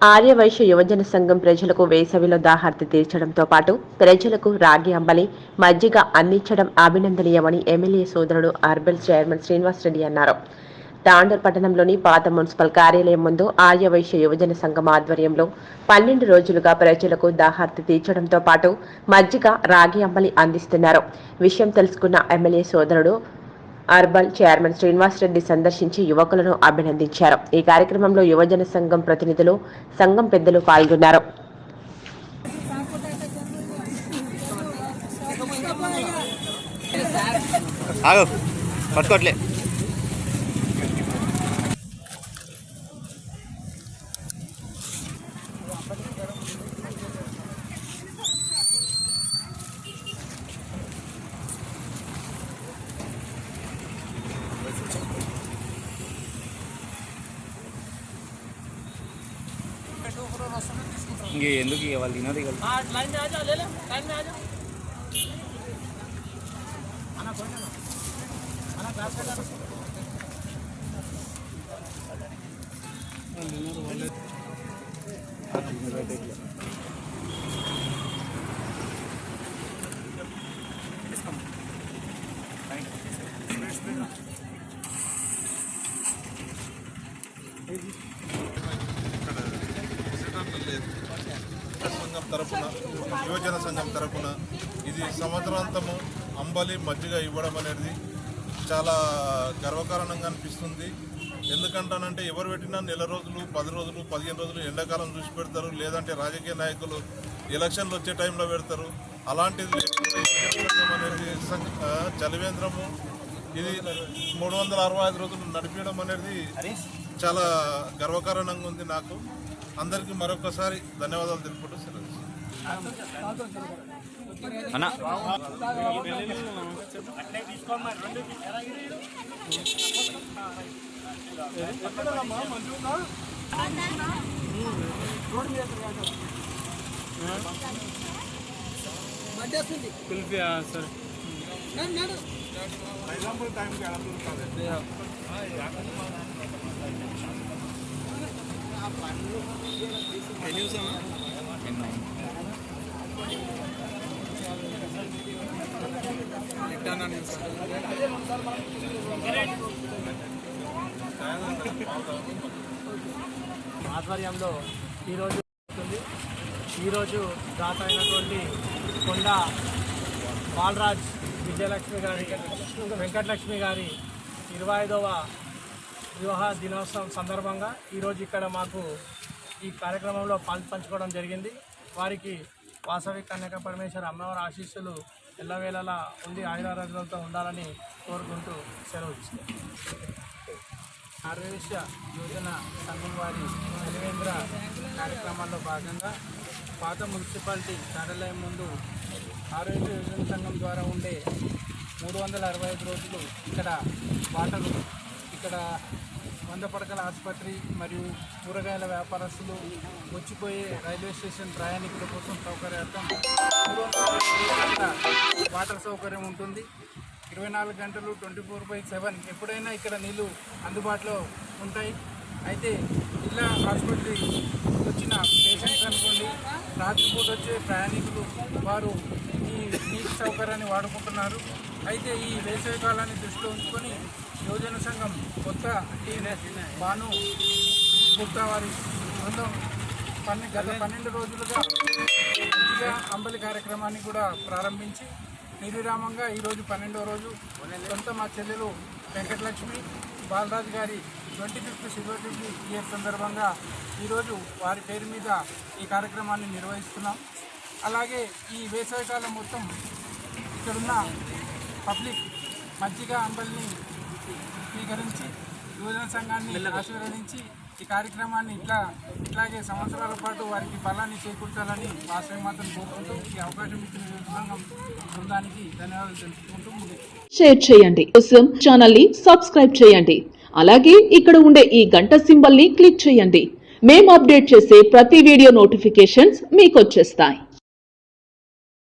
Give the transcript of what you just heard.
ఆర్యవైశ్య యువజన సంఘం ప్రజలకు వేసవిలో దాహార్తి తీర్చడంతో పాటు ప్రజలకు రాగి అంబలి మజ్జిగ అందించడం అభినందనీయమని ఎమ్మెల్యే సోదరుడు ఆర్బెల్ చైర్మన్ శ్రీనివాస్ రెడ్డి అన్నారు. తాండూర్ పట్టణంలోని పాత మున్సిపల్ కార్యాలయం ముందు ఆర్యవైశ్య యువజన సంఘం ఆధ్వర్యంలో పన్నెండు రోజులుగా ప్రజలకు దాహార్తి తీర్చడంతో పాటు మజ్జిగ రాగి అంబలి అందిస్తున్నారు. విషయం తెలుసుకున్న ఎమ్మెల్యే సోదరుడు అర్బల్ చైర్మన్ శ్రీనివాస్ రెడ్డి సందర్శించి యువకులను అభినందించారు. ఈ కార్యక్రమంలో యువజన సంఘం ప్రతినిధులు సంఘం పెద్దలు పాల్గొన్నారు. పట్టుకోట్లే. ఇంక ఎందుకు ఇక. వాళ్ళు తినదు ఇక వాళ్ళు తినరు వాళ్ళు యువజన సంఘం తరఫున ఇది సంవత్సరాంతము అంబలి మజ్జిగ ఇవ్వడం అనేది చాలా గర్వకారణంగా అనిపిస్తుంది. ఎందుకంటానంటే ఎవరు పెట్టినా నెల రోజులు పది రోజులు పదిహేను రోజులు ఎండాకాలం చూసి పెడతారు. లేదంటే రాజకీయ నాయకులు ఎలక్షన్లు వచ్చే టైంలో పెడతారు. అలాంటిది అనేది చలివేంద్రము ఇది మూడు వందల అరవై ఐదు రోజులు నడిపించడం అనేది చాలా గర్వకారణంగా ఉంది నాకు. అందరికీ మరొకసారి ధన్యవాదాలు తెలుపుకుంటూ సెలవు అన్న కుల్ఫీ సార్ బైలాంపూర్ టైంకి అడపూర్ కాదు ఎన్ని నిమిషం ఆధ్వర్యంలో ఈరోజు ఈరోజు దాత అయినటువంటి కొండ బాలరాజ్ విజయలక్ష్మి గారి వెంకటలక్ష్మి గారి ఇరవై ఐదవ వివాహ దినోత్సవం సందర్భంగా ఈరోజు ఇక్కడ మాకు ఈ కార్యక్రమంలో పాల్పంచుకోవడం జరిగింది. వారికి వాసవి కన్యక పరమేశ్వర అమ్మవారి ఆశీస్సులు ఎల్లవేళలా ఉండి ఆయురారోగ్యాలతో ఉండాలని కోరుకుంటూ సెలవు తీసుకుంటాం ఆర్యవేశ్య యోజన సంఘం వారి చలివేంద్ర కార్యక్రమాల్లో భాగంగా పాత మున్సిపాలిటీ కార్యాలయం ముందు ఆరోగ్య యోజన సంఘం ద్వారా ఉండే మూడు వందల అరవై ఐదు రోజులు ఇక్కడ వాటర్ ఇక్కడ వంద పడకల ఆసుపత్రి మరియు కూరగాయల వ్యాపారస్తులు వచ్చిపోయే రైల్వే స్టేషన్ ప్రయాణికుల కోసం సౌకర్యార్థం వాటర్ సౌకర్యం ఉంటుంది. ఇరవై నాలుగు గంటలు ట్వంటీ ఫోర్ బై సెవెన్ ఎప్పుడైనా ఇక్కడ నీళ్ళు అందుబాటులో ఉంటాయి. అయితే జిల్లా ఆసుపత్రి వచ్చిన పేషెంట్స్ అనుకోండి రాత్రిపూట వచ్చే ప్రయాణికులు వారు ఈ నీటి సౌకర్యాన్ని వాడుకుంటున్నారు. అయితే ఈ వేసవి కాలాన్ని దృష్టిలో ఉంచుకొని యోజన సంఘం కొత్త బాను గుప్తా వారి బృందం పన్నె గత పన్నెండు రోజులుగా అంబలి కార్యక్రమాన్ని కూడా ప్రారంభించి నిర్విరామంగా ఈరోజు పన్నెండవ రోజు సొంత మా చెల్లెలు వెంకటలక్ష్మి బాలరాజు గారి twenty fifth silver jubilee year సందర్భంగా ఈరోజు వారి పేరు మీద ఈ కార్యక్రమాన్ని నిర్వహిస్తున్నాం. అలాగే ఈ వేసవికాలం మొత్తం ఇక్కడున్న పబ్లిక్ మజ్జిగ అంబలిని స్వీకరించి యువజన సంఘాన్ని ఆశీర్వదించి ఈ కార్యక్రమాన్ని ఇట్లా ఇట్లాగే సంవత్సరాల పాటు వారికి ఫలాన్ని చేకూర్చాలని వాసవి మాత్రం కోరుకుంటూ ఈ అవకాశం ఇచ్చిన సంఘం బృందానికి ధన్యవాదాలు తెలుపుకుంటూ ముందుకు షేర్ చేయండి. కోసం ఛానల్ని సబ్స్క్రైబ్ చేయండి. అలాగే ఇక్కడ ఉండే ఈ గంట సింబల్ని క్లిక్ చేయండి. మేము అప్డేట్ చేసే ప్రతి వీడియో నోటిఫికేషన్స్ మీకు వచ్చేస్తాయి.